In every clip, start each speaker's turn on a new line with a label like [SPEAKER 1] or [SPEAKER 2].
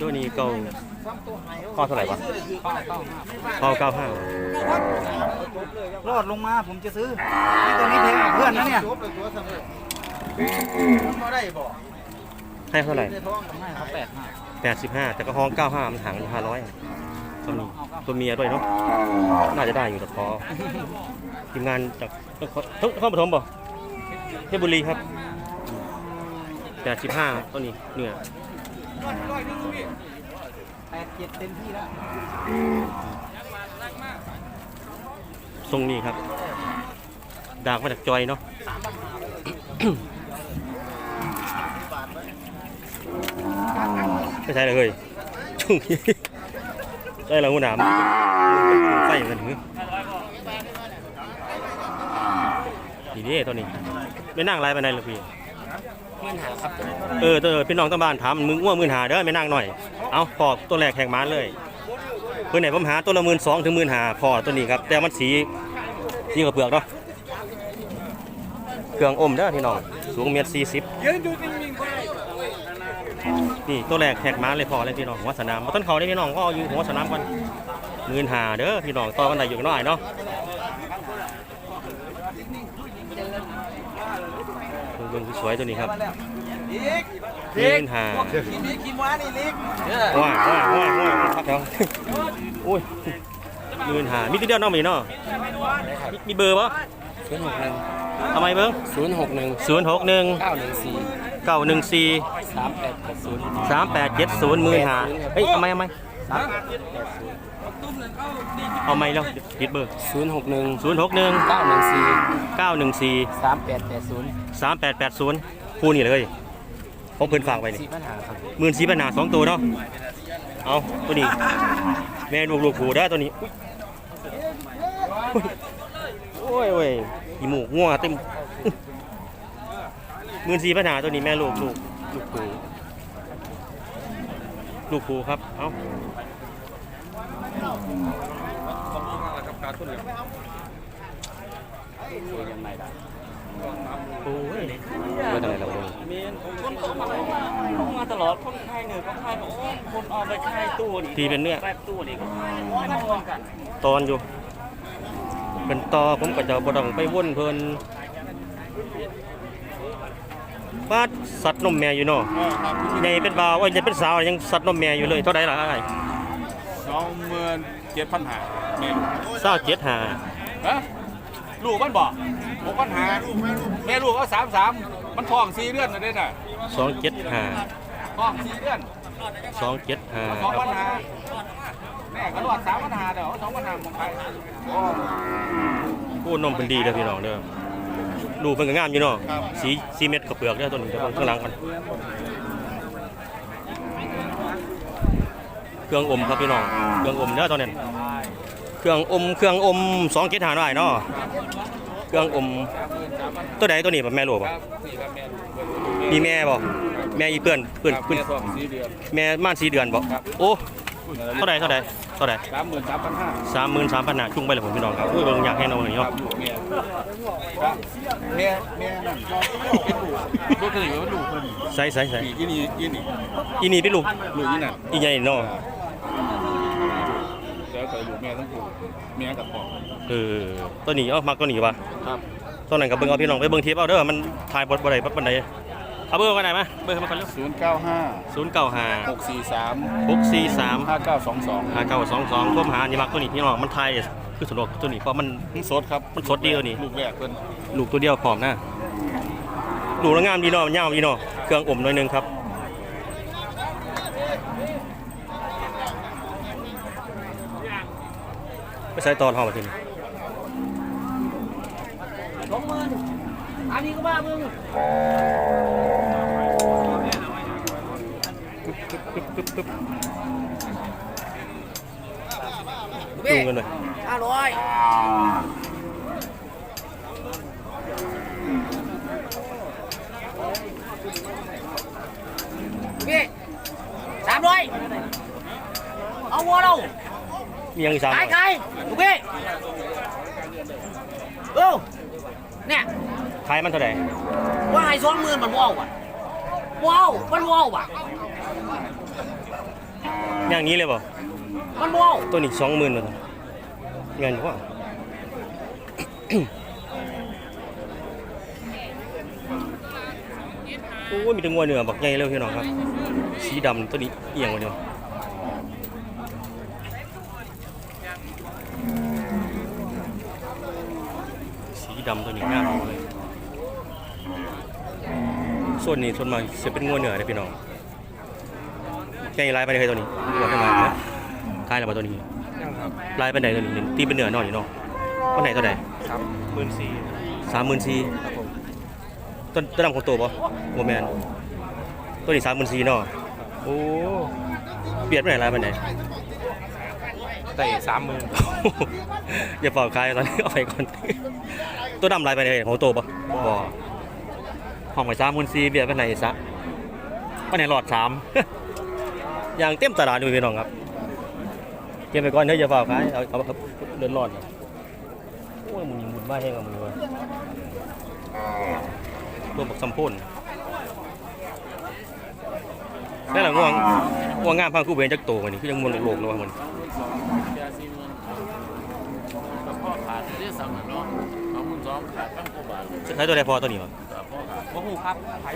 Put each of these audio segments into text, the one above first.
[SPEAKER 1] ตัวนี้เก้าข้อเท่าไหร่วะข้อเก้าห้าร
[SPEAKER 2] อดลงมาผมจะซื้อนี่ตัวนี้แพงกว่าเพื่อนนะเนี่ย
[SPEAKER 1] ให้เท่าไหร่
[SPEAKER 2] ไม่เขาแปดห้า
[SPEAKER 1] แปดสิบห้าแต่ก็ห้องเก้าห้ามันห่างห้าร้อยตัวนี้ตัวเมียด้วยเนาะน่าจะได้อยู่แต่พอทีมงานจากนครปฐมบ่เพชรบุรีครับแปดสิบห้าตัวนี้เนื้อ
[SPEAKER 2] แปดเจ็ดเต็มที่แล้ว
[SPEAKER 1] ทรงนี้ครับ ดากมาจากจอยเนาะไม่ใช่เลยเฮ้ยชุ่งใช่แล้วหัวหนามใส่กันหือดีนี่ตัวนี้ ไม่นั่งไรไปไหนหรอกพี่
[SPEAKER 2] เงินหาครับ
[SPEAKER 1] เออเออพี่น้องตั้งบ้านถามมึงอ้วนมื่นหาเด้อไม่นั่งหน่อย เอาพอตัวแรกแข่งม้าเลยเพื่อนไหนผมหาตัวละหมื่นสองถึงหมื่นหาพอตัวนี้ครับ แต่มันสีสีกับเปลือกเนาะเครื่องอมเด้อพี่น้องสูงเมตรสี่สิบนี่ตัวแรกแขกม้าเลยพอเลยพี่น้องหัวสนามมาต้นเขาได้พี่น้องก็อยู่หัวสนามกันหมื่นหาเด้อพี่น้องต่อกันได้อยู่กันหน่อยเนาะเบิ่งๆ สวยๆตัวนี้ครับ
[SPEAKER 2] ลิก
[SPEAKER 1] หมื่นหา
[SPEAKER 2] กิกินว้านี่ลิก
[SPEAKER 1] ว้าวว้าว้าครับเดี๋ยวอุ้ยยืนหามีตัวเดียวน้องมีเนาะมีมีเบอร์ปะ
[SPEAKER 2] ศูนย์หกหนึ่ง
[SPEAKER 1] ทำไมเบิ้ง
[SPEAKER 2] ศูนย์หกหนึ่ง
[SPEAKER 1] ศูนย์หกหนึ่ง
[SPEAKER 2] เก้าหนึ่งสี่
[SPEAKER 1] เก้าหนึ่งสี่
[SPEAKER 2] สามแปดแปดศูนย์
[SPEAKER 1] สามแปดเจ็ดศูนย์มื่นหาเฮ้ยทำไมทำไม
[SPEAKER 2] สามแปดแปดศูนย์
[SPEAKER 1] เอาไม่แล้วผิดเบอร์
[SPEAKER 2] ศูนย์หกหนึ่ง
[SPEAKER 1] ศูนย์หกหนึ่ง
[SPEAKER 2] เก้าหนึ่งสี่
[SPEAKER 1] เก้าหนึ่งสี่
[SPEAKER 2] สามแปดแปดศูนย์
[SPEAKER 1] สามแปดแปดศูนย์คู่นี่เลยผมเพิ่นฝากไว้นี่
[SPEAKER 2] สี่ปัญหาครับ
[SPEAKER 1] หมื่นสี่ปัญหาสองตัวเนาะเอาตัวนี้ แม่ลูกลูกผูได้อตัวนี้อุ้ยโอ้ยโอ้ยอีหมูกงัวเต็มหมื่นสี่ปัญหาตัวนี้แม่ลูกลูกลูกผูลูกผูครับ เอา โอ้ยว่าแต่ไหนเราเลย
[SPEAKER 3] คนเขามาเขามาตลอดคนไทยเหนื่อยคนไทยบอกโอ้ยคนเอาไปขายตู้นี่
[SPEAKER 1] ทีเป็นเนื้อ
[SPEAKER 3] แปดตู้นี่ก็
[SPEAKER 1] ตอนอยู่ เป็นตอผมก็จะบ่ต้องไปว่นเพลินบ้าสัตว์นมแม่อยู่เนาะใหญ่เป็นบ่าวเอ้ยใหญ่เป็นสาวยังสัตว์นมแม่อยู่เลยเท่าใดล่ะอ้าย
[SPEAKER 4] ส องหมื่นเจ็ดพันหาเมนู
[SPEAKER 1] สาวเจ็ดหา
[SPEAKER 4] ฮะลูกมันบอกหกพันหาแม่ลูกก็สามสามมันท้องสี่เดือนนะเด้น่ะ
[SPEAKER 1] สองเจ็ดหา
[SPEAKER 4] ท้องสี่เดือน
[SPEAKER 1] สองเจ็ดหา
[SPEAKER 4] สอง
[SPEAKER 1] ครั
[SPEAKER 4] พั
[SPEAKER 1] บ
[SPEAKER 4] นหาแม่ก็รอดสามพันหาเดี๋ยวสองพันหาของใครโอ้
[SPEAKER 1] พูดนมเป็นดีเด้อพี่น้องเด้อดูกเป็นก็งามอยู่เนาะสีสีเม็ดกับเปลือกเด้อตัวนี้เดี๋ยวเบิ่งข้างหลังกัน เครื่องอมครับพี่น้อง เครื่องอมเด้อตอนนั้นเครื่องอม เครื่องอมสองเจ็ดหาได้เนาะ เครื่องอม ตัวใดตัวนี้แบบแม่ลูก
[SPEAKER 4] ค
[SPEAKER 1] บ่
[SPEAKER 4] รับสี่ครับแม่ลูก
[SPEAKER 1] มีแม่บ่แม่อีเพื่อนเพื่อน
[SPEAKER 4] ครับ
[SPEAKER 1] เพื่อน
[SPEAKER 4] แม่ท้องสี่เดือน
[SPEAKER 1] แม่ม่านสีเดือนบ่
[SPEAKER 4] ครับ
[SPEAKER 1] โอ้เท่าใดเท่าใดเท่าใด
[SPEAKER 4] สามหมื่นสามพันห้า
[SPEAKER 1] สามหมื่นสามพันหาชุ่งไปเลยผมพี่น้องครับอุ้ยเบิ่งอยากให้น้องหน่อย
[SPEAKER 4] ครั
[SPEAKER 1] เนาะ
[SPEAKER 4] บลูกแม่ครับแม่แม่นั่นก็เป็นลูกลูกคืออยู่ลูกเพิ่น
[SPEAKER 1] ใส่ใส่ใส่
[SPEAKER 4] นี่ที่นี่ที่นี่
[SPEAKER 1] อีนี่เป็นลูก
[SPEAKER 4] ลูกนี่นั่น
[SPEAKER 1] อีใหญ่เนาะ
[SPEAKER 4] แล้วแต่ลูกแม่ทั้งคู่แม่กับพ่อ
[SPEAKER 1] เออตัวนี้เอามักตัวนี้ป่ะ
[SPEAKER 4] ครับ
[SPEAKER 1] ตัวนั้นกับเบิ่งเอาพี่น้องไปเบิ่งเทปเอาเด้อมันถ่ายบทบ่ได้ปั๊บปานใดเอาเบอร์กันได้มั้ยเบอร์มาก่อนเร็ว
[SPEAKER 4] ศูนย์เก้าห้า
[SPEAKER 1] 095
[SPEAKER 4] หกสี่สาม
[SPEAKER 1] 643
[SPEAKER 4] ห้าเก้าสองสอง
[SPEAKER 1] 5922โทรมาหานี่มักตัวนี้พี่น้องมันถ่ายคือสะดวกตัวนี้เพราะมัน
[SPEAKER 4] นี่สดครับ
[SPEAKER 1] มันสดดีตัวนี้
[SPEAKER 4] ลูกแรกเพิ่น
[SPEAKER 1] ลูกตัวเดียวพร้อมนะลูกแล้วงามดีเนาะยาวดีเนาะเครื่องอมหน่อยหนึงครับ ไป ใส่ตอนห้องมาทีนี้
[SPEAKER 3] สองหมื่นอันนี้ก็บ้ามึง
[SPEAKER 1] ดูกันเลย
[SPEAKER 3] ห้าร้อยพี่สามร้อยเอาวัวเรา
[SPEAKER 1] มียังอีกสาม
[SPEAKER 3] ขายขายลูกพี่เอ้าเนี่ย
[SPEAKER 1] ขายมันเท่าไหร่
[SPEAKER 3] ว่าให้สองหมื่นมันว่าอะว้าวมันว้าวอะ
[SPEAKER 1] อย่างนี้เลยบ่
[SPEAKER 3] มันว้าว
[SPEAKER 1] ตัวนี้สองหมื่นเลยเงินว่าโอ้ยมีแตังัวเหนือบักใหญ่เลยพี่น้องครับ สีดำตัวนี้เอียงกว่าเดียว สีดำตัวนี้งามเลยส่วนนี้ส่วนมากจะเป็นงัวเหนือเลยพี่น้องใหญ่ลายไปเลยตัวนี้งัวขึ้นมานะคล้ายแล้วมาตัวนี้ลายไปไหนตัวนี้ตีเป็นเหนือหน่อยเนาะตัวไหนตัวไหน
[SPEAKER 2] ครับหมื่นสี่
[SPEAKER 1] สามหมื่นสี่
[SPEAKER 2] ครับผม
[SPEAKER 1] ต้นต้นดำของตัวปะโมแมนตัวนี้สามหมื่นสี่เนาะโอ้เบียดไปไหนลายไปไหน
[SPEAKER 2] ต่สามหมื่น
[SPEAKER 1] อย่าเป่าคายตอนนี้เอาไปก่อน ตัวดำลายไปไหนของตัวปะบ่ห้องไปสามหมื่นสี่เบียไปไหนซะไปไหนหลอดสามอย่างเต็มตลาดเลยพี่น้องครับเก็บไปก่อนเถอะอย่าเป่าคายเอาเอาเอาเดินรอดโอ้ยมึงยิงบุญบ้าแห้งกับมึงวะตัวบักซัมพ่นนั่นแหละง่วงง่วงงามพังคู่เบนจักโตมันนี่คือยังมวนโลกๆเลยว่ามัน
[SPEAKER 3] ยาซีมันกับพ่อขาดได้สั่งเนาะเอามึงสองขาดตั้งกว่าบาท
[SPEAKER 1] ใช้ตัวใดพอตัวนี้มั้ง
[SPEAKER 3] กับพ่อขาด
[SPEAKER 2] โอ้โหครับไผ่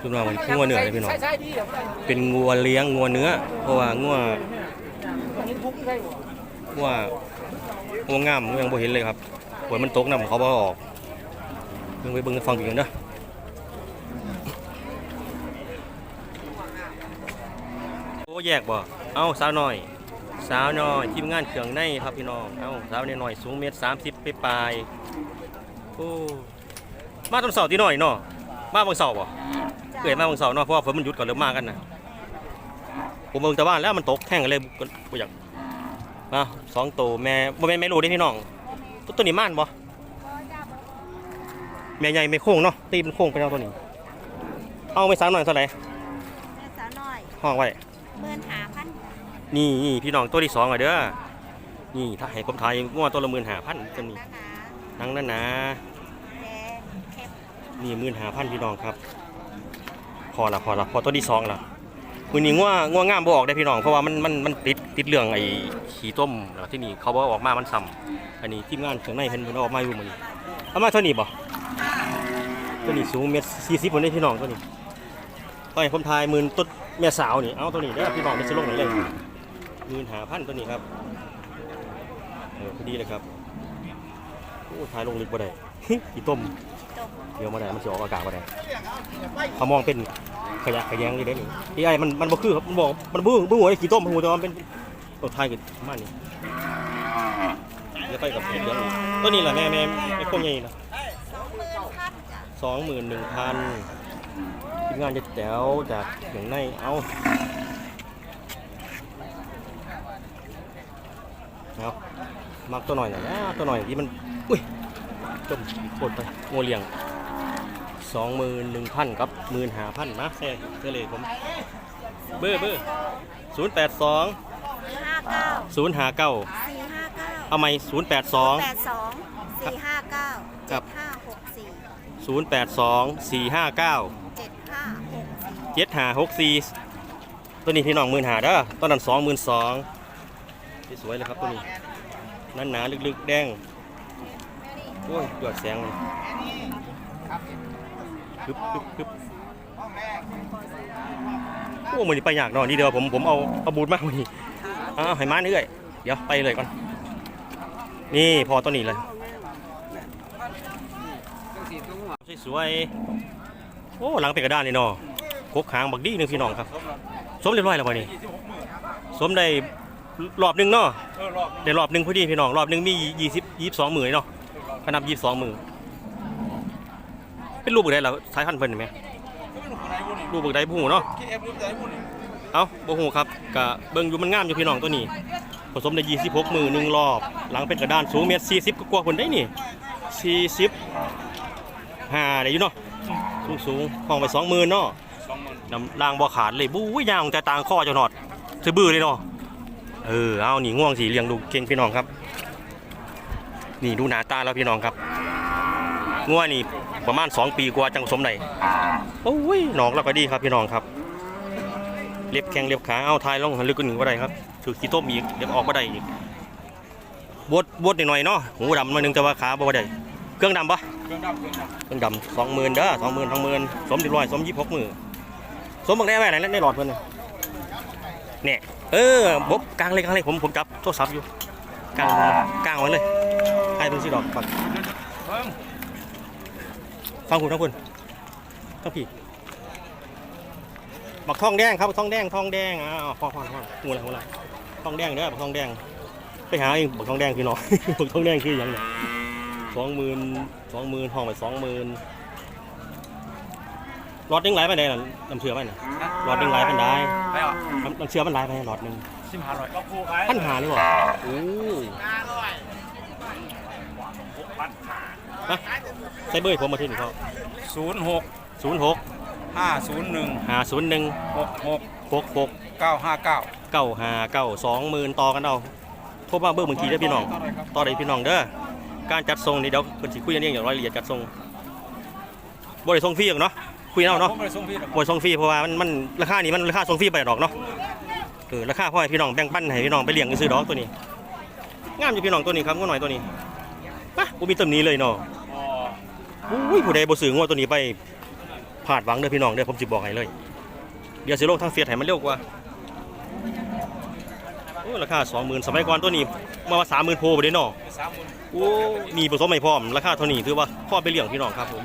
[SPEAKER 1] คือว่ามันงัวเนื้อเลยพี่น้อง
[SPEAKER 2] ใช่ใช่ดีครับ
[SPEAKER 1] เป็นงัวเลี้ยงงัวเนื้อ เพราะว่างัว
[SPEAKER 2] เห็นทุกใช่หัว
[SPEAKER 1] งัวงัวงามยังบ่เห็นเลยครับฝนมันตกน้ำเขาบ่ออกเบิ่งไปเบิ่งฟังอีกกันเด้อ อ้แยกบ่ เอ้าสาวน้อย สาวน้อยทีมงานเครื่องในครับพี่น้อง เอ้าสาวน้อยๆสูงเมตรสามสิบไปปลายๆโอ้มาตอนเสาร์ที่น้อยเนาะ มาบางเสาร์บ่เกิดมาบางเสาร์เนาะ เพราะว่าฝนมันหยุดก่อนเริ่มมากันนะผมเบิ่งแต่บ้านแล้วมันตกแห้งกันเลยก็บ่อยากมาสองตัวแม่บ่แม่นแม่ลูกเด้พี่น้องตัวตัวนี้ม่านบ่แม่ใหญ่ไม่โค้งเนาะตีมันโค้งไปแล้วตัวนี้ เอาไปสาวหน่อยเท่าไหร่
[SPEAKER 5] แม่สาวน้อย
[SPEAKER 1] ห้องไว้
[SPEAKER 5] เมื่อนหาพัน
[SPEAKER 1] นี่นี่พี่น้องตัวที่สองอะเด้อ นี่ถ้าให้ผมทายงวดตัวละหมื่นหาพันจะมี
[SPEAKER 5] นะคะ
[SPEAKER 1] ทั้งนั้นนะ
[SPEAKER 5] แดงเข้ม
[SPEAKER 1] นี่หมื่นหาพันพี่น้องครับ พอละพอละพอตัวที่สองละมือนี้ง่วง่วงามบ่ออกได้พี่น้องเพราะว่ามันมันมันติดติดเรื่องไอ้ขี้ต้มแล้วที่นี่เขาบอกออกมามันซ้ำอันนี้ทีมงานเครื่องในเพิ่นเพิ่นเอาออกมาอยู่มื้อนี้เอามาเท่านี้บ่ตัวนี้สูงเมตรสี่สิบคนได้พี่น้องตัวนี้ก็ให้ผมทายหมื่นต้น แม่สาวนี่ เอาตัวนี้เด้อพี่น้องมันสิลงไหนเลยหมื่นหาพันตัวนี้ครับเออพอดีเลยครับโอ้ทายลงลึกบ่ได้ขี้ต้ม
[SPEAKER 5] จบ
[SPEAKER 1] เดี๋ยวมาได้มันสิออกอากาศมาได้เขามองเป็นขยะขยงอยู่ได้นี่ไอ้ไอ้มันมันบ่คือครับมันบอกมันบึ้งบึ้งหัวไอ้ขี้ต้มหัวแต่ว่ามันเป็นตัวไทยกับประมาณนี้เดี๋ยวไปกับเดี๋ยวตัวนี้แหละแม่แม่ไอ้พวกใหญ่นะ
[SPEAKER 5] สองหมื่นพันจ้ะ
[SPEAKER 1] สองหมื่นหนึ่งพัน ทีมงานจะแจ๋วจากอย่างในเอาเอามักตัวหน่อยหน่อยนะตัวหน่อยที่มัน อุ้ยจมปวดไปงัวเลี้ยงสองหมื่นหนึ่งพันกับหมื่นหาพันนะแซ่เจเลยผม เบอร์เบอร์ศูนย์แปดสอง
[SPEAKER 5] ห้าเก้า
[SPEAKER 1] ศูนย์หาเก้า
[SPEAKER 5] สี่ห้าเก้า
[SPEAKER 1] เอาไหมศูนย์แปดสอง
[SPEAKER 5] แปดสองสี่ห้าเก้า
[SPEAKER 1] ครั
[SPEAKER 5] เจ็
[SPEAKER 1] บ
[SPEAKER 5] ดห้าหกสี่
[SPEAKER 1] ศูนย์แปดสองสี่ห้าเก้า
[SPEAKER 5] เจ็ดห้าหกสี่
[SPEAKER 1] เจ็ดหาหกสี่ตัวนี้พี่น้องหมื่นหาเด้อตอนนั้นสองหมื่นสองสวยเลยครับตัวนี้นั่นหนาลึกๆแดงโอ้ยหยอดแสงเลยฮึบฮึบฮึบโอ้มันนี่ไปอยากนาะนี่เดียวผมผมเอาเอาบูทมากวันนี้อ้าวให้มาเรื่อยเดี๋ยวไปเลยก่อน นี่พอตัวนี้เลยสวยๆโอ้หลังเป็นกระดานเลยเนาะ กกหางบักดีหนึ่งพี่น้องครับ สมเรียบร้อยแล้ววันนี้ สมได้รอบหนึ่งเนาะ
[SPEAKER 4] เออรอบ
[SPEAKER 1] ได้รอบหนึ่งพอดีพี่น้องรอบหนึ่งมียี่สิบยี่สิบสองหมื่นเนาะขนาดยี่สิบสองหมื่นเป็นรูปบึกได้แล้วสายพันธุ์เพิ่นเห็นไหม
[SPEAKER 4] อะไรพวกนี้
[SPEAKER 1] รูปบึกได้ผู้เนาะ
[SPEAKER 4] เคเอฟรู้ใจพวกนี้
[SPEAKER 1] เอ้าบ่ฮู้ครับกะเบิ่งอยู่มันงามอยู่พี่น้องตัวนี้ผสมได้26มือหนึ่งรอบ หลังเป็นกระดานสูงเมตร40กว่าๆเพิ่นได้นี่40ห้าได้อยู่เนาะสูงสูงๆห้องไป20,000เนาะ
[SPEAKER 4] สองหมื่น
[SPEAKER 1] น้ำล่างบ่ขาดเลยบู้ยยาวแต่ต่างข้อเจ้าหนอดซื้อบื้อเลยเนาะเออเอานี่ง่วงสีเลียงดูเก่งพี่น้องครับ นี่ดูหนาตาแล้วพี่น้องครับงัวงนี่ประมาณ 2 ปีกว่าจังสมได้โอ้ยน้องเราก็ดีครับพี่น้องครับ เล็บแข้งเล็บขาเอาทายลงลึกกว่านี้ก็ได้ครับถือขี้ต้มอีกเดี๋ยวออกมาได้อีกบดบดหน่อยเนาะหูดำหน่อยหนึงแต่ว่าขาบ่ได้เครื่องดำปะ
[SPEAKER 4] เครื่องดำเครื่องดำ
[SPEAKER 1] สองหมื่นเด้อสองหมื่นสองหมื่นสมเรียบร้อยสมยี่หกหมื่น สมบักได้ไหมไหนในหลอดเพิ่นน่ะเนี่ยเออบบกลางเลยกลางเลยผมผมจับโทรศัพท์อยู่กลางกลางไว้เลยให้เพิ่นสิดอกฟังำ
[SPEAKER 4] เพิ่ง
[SPEAKER 1] ฟังคุณทั้งคุณทั้งพี่บักทองแดงครับทองแดงทองแดงอ้าวพ่อพ่อพ่องูอะไรงูอะไรทองแดงเด้อบักทองแดง ไปหาเองบักทองแดงพี่น้องบักทองแดงคือหยังเนี่ยสองหมื่นสองหมื่นห้องไปสองหมื่น รอดดึงไหลไปไหนน่ะน้ำเชื่อไปน่ะรอดดึงไหลไปได้
[SPEAKER 4] ไปเหรอ
[SPEAKER 1] น้ำน้ำเชื่อมันไหลไปหลอดหนึ่ง
[SPEAKER 4] สิบห้าร้อยก็คู่ขาย
[SPEAKER 1] พันหาเลยบ่โอ้มาใส่เบอร์ให้ผมมาที่นี่เขา
[SPEAKER 4] ศูนย์หก
[SPEAKER 1] ศูนย์หก
[SPEAKER 4] ห้าศูนย์หนึ่ง
[SPEAKER 1] ห้าศูนย์หนึ่ง
[SPEAKER 4] หกหก
[SPEAKER 1] หกหก
[SPEAKER 4] เก้าห้าเก้า
[SPEAKER 1] เก้าห้าเก้าสองหมื่นต่อกันเอาโทรมาเบอร์บางทีเด้อพี่น้อง ต่อได้พี่น้องเด้อ การจัดส่งนี่เดี๋ยวเพิ่นสิคุยกันเองอย่างรายละเอียดจัดส่งบ่ได้ส่งฟรีหรอกเนาะ คุยเอาเนาะ
[SPEAKER 4] ผมไปส่งพี่หรอก
[SPEAKER 1] บ่ได้ส่งฟรีเพราะว่ามันมันราคานี้มันราคาส่งฟรีไปดอกเนาะเออราคาพ่อให้พี่น้องแบ่งปันให้พี่น้องไปเลี้ยงซื้อดอกตัวนี้งามอยู่พี่น้องตัวนี้ครับงัวหน่อยตัวนี้ปะบ่มีตำหนี้เลยเนาะ
[SPEAKER 4] อ๋อ
[SPEAKER 1] อุ้ยผู้ใดบ่ซื้องัวตัวนี้ไปพลาดหวังเด้อพี่น้องเด้อผมสิบอกให้เลย เดี๋ยวสิลงทางเฟียดให้มันเร็วกว่าโอ้ราคา20,000สมัยก่อนตัวนี้มาว่า30,000โพบ่ได้เนาะ
[SPEAKER 4] สามหมื่น
[SPEAKER 1] โอ้มีผสมไม่พร้อม ราคาเท่านี้ถือว่าพ่อไปเลี้ยงพี่น้องครับผม